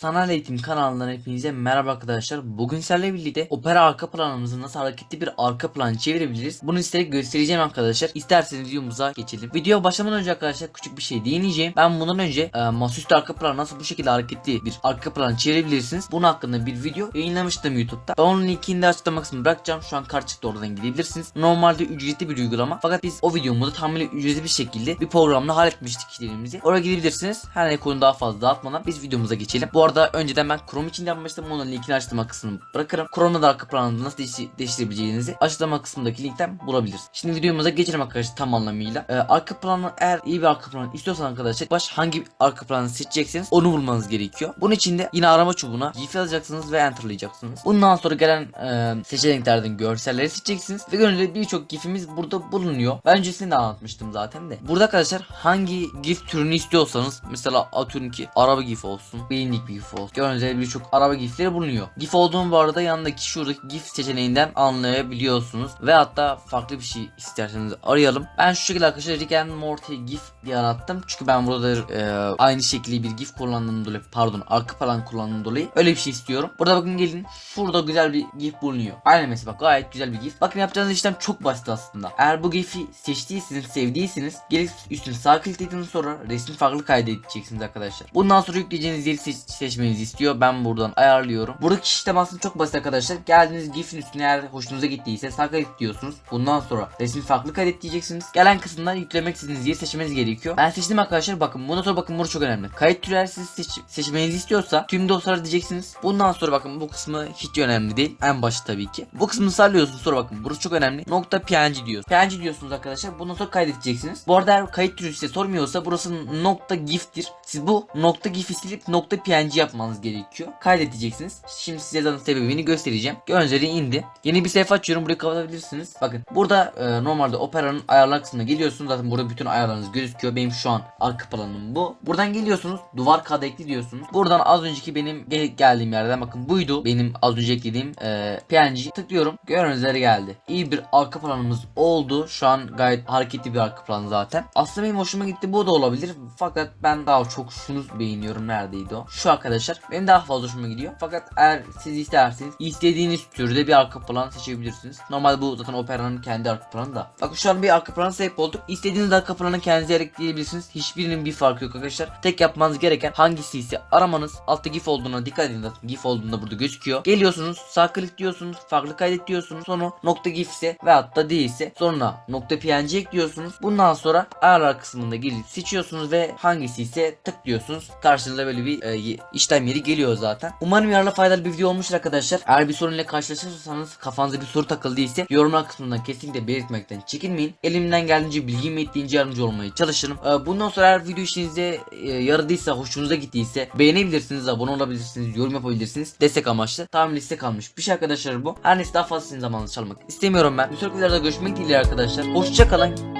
Sanal Eğitim kanalından hepinize merhaba arkadaşlar. Bugün sizlerle birlikte Opera arka planımızı nasıl hareketli bir arka plan çevirebiliriz? Bunu size göstereceğim arkadaşlar. İsterseniz videomuza geçelim. Video başlamadan önce arkadaşlar küçük bir şey değineceğim. Ben bundan önce e, masaüstü arka plan nasıl bu şekilde hareketli bir arka plan çevirebilirsiniz? Bunun hakkında bir video yayınlamıştım YouTube'da. Ben onun linkini de açıklama kısmına bırakacağım. Şu an kart çıktı oradan gidebilirsiniz. Normalde ücretli bir uygulama. Fakat biz o videomuzu tamamen ücretli bir şekilde bir programla halletmiştik işlerimizi. Oraya gidebilirsiniz. Her ne konu daha fazla dağıtmadan biz videomuza geçelim. Bu arada önceden ben Chrome için yapmıştım. Onun linkini açıklama kısmına bırakırım. Chrome'da da arka planını nasıl değişti- değiştirebileceğinizi açıklama kısmındaki linkten bulabilirsiniz. Şimdi videomuza geçelim arkadaşlar tam anlamıyla. Ee, arka planı eğer iyi bir arka plan istiyorsanız arkadaşlar baş hangi arka planı seçecekseniz onu bulmanız gerekiyor. Bunun için de yine arama çubuğuna GIF yazacaksınız ve enterlayacaksınız. Bundan sonra gelen e, seçeneklerden görselleri seçeceksiniz ve gibi birçok GIF'imiz burada bulunuyor. Ben öncesinde de anlatmıştım zaten de. Burada arkadaşlar hangi GIF türünü istiyorsanız mesela atıyorum ki araba GIF olsun, beyinlik bir GIF olsun. Gördüğünüz gibi birçok araba GIF'leri bulunuyor. GIF olduğunu bu arada yanındaki şuradaki GIF seçeneğinden anlayabiliyorsunuz. Ve hatta farklı bir şey isterseniz arayalım. Ben şu şekilde arkadaşlar Rick and Morty GIF diye arattım. Çünkü ben burada e, aynı şekilde bir GIF kullandığım dolayı pardon arka plan kullandığım dolayı öyle bir şey istiyorum. Burada bakın gelin şurada güzel bir GIF bulunuyor. Aynen mesela bak gayet güzel bir GIF. Bakın yapacağınız işlem çok basit aslında. Eğer bu GIF'i seçtiyseniz sevdiyseniz gelip üstüne sağ klikledikten sonra resmi farklı kaydedeceksiniz arkadaşlar. Bundan sonra yükleyeceğiniz yeri seç- seçmenizi istiyor. Ben buradan ayarlıyorum. Buradaki işlem aslında çok basit arkadaşlar. Geldiğiniz GIF'in üstüne eğer hoşunuza gittiyse sağ kaydet diyorsunuz. Bundan sonra resmi farklı kaydet diyeceksiniz. Gelen kısımdan yüklemek istediğiniz yeri seçmeniz gerekiyor. Ben seçtim arkadaşlar. Bakın bundan sonra bakın burası çok önemli. Kayıt türü eğer siz seç- seçmenizi istiyorsa tüm dosyaları diyeceksiniz. Bundan sonra bakın bu kısmı hiç önemli değil. En başı tabii ki. Bu kısmını sallıyorsunuz sonra bakın burası çok önemli. Nokta PNG diyor. PNG diyorsunuz arkadaşlar. Bundan sonra kaydedeceksiniz. Bu arada eğer kayıt türü size sormuyorsa burası nokta GIF'tir. Siz bu nokta GIF'i silip nokta PNG yapmanız gerekiyor. Kaydedeceksiniz. Şimdi size zaten sebebini göstereceğim. Üzere indi. Yeni bir sayfa açıyorum. Burayı kapatabilirsiniz. Bakın burada e, normalde operanın ayarlar kısmına geliyorsunuz. Zaten burada bütün ayarlarınız gözüküyor. Benim şu an arka planım bu. Buradan geliyorsunuz. Duvar kağıdı ekli diyorsunuz. Buradan az önceki benim gel- geldiğim yerden bakın buydu. Benim az önce eklediğim e, PNG. Tıklıyorum. Gördüğünüz geldi. İyi bir arka planımız oldu. Şu an gayet hareketli bir arka plan zaten. Aslında benim hoşuma gitti. Bu da olabilir. Fakat ben daha çok şunu beğeniyorum. Neredeydi o? Şu arkadaşlar. Benim daha fazla hoşuma gidiyor. Fakat eğer siz isterseniz istediğiniz türde bir arka plan seçebilirsiniz. Normalde bu zaten operanın kendi arka planı da. Bakın şu an bir arka plana sahip olduk. İstediğiniz arka planı kendinize ekleyebilirsiniz. Hiçbirinin bir farkı yok arkadaşlar. Tek yapmanız gereken hangisi ise aramanız. Altta GIF olduğuna dikkat edin zaten. GIF olduğunda burada gözüküyor. Geliyorsunuz sağ klik diyorsunuz. Farklı kaydet diyorsunuz. Sonra nokta GIF ise ve hatta değilse sonra nokta PNG ekliyorsunuz. Bundan sonra ayarlar kısmında gelip seçiyorsunuz ve hangisi ise tıklıyorsunuz. Karşınıza böyle bir e, işlem yeri geliyor zaten. Umarım yararlı faydalı bir video olmuştur arkadaşlar. Eğer bir sorunla karşılaşırsanız kafanıza bir soru takıldıysa yorumlar kısmından kesinlikle belirtmekten çekinmeyin. Elimden geldiğince bilgim yettiğince yardımcı olmaya çalışırım. E, bundan sonra eğer video işinize e, yaradıysa, hoşunuza gittiyse beğenebilirsiniz, abone olabilirsiniz, yorum yapabilirsiniz. Destek amaçlı. Tamamen liste kalmış bir şey arkadaşlar bu. Her neyse daha fazla sizin zamanınızı çalmak istemiyorum ben. Bir sonraki videoda görüşmek dileğiyle arkadaşlar. Hoşçakalın.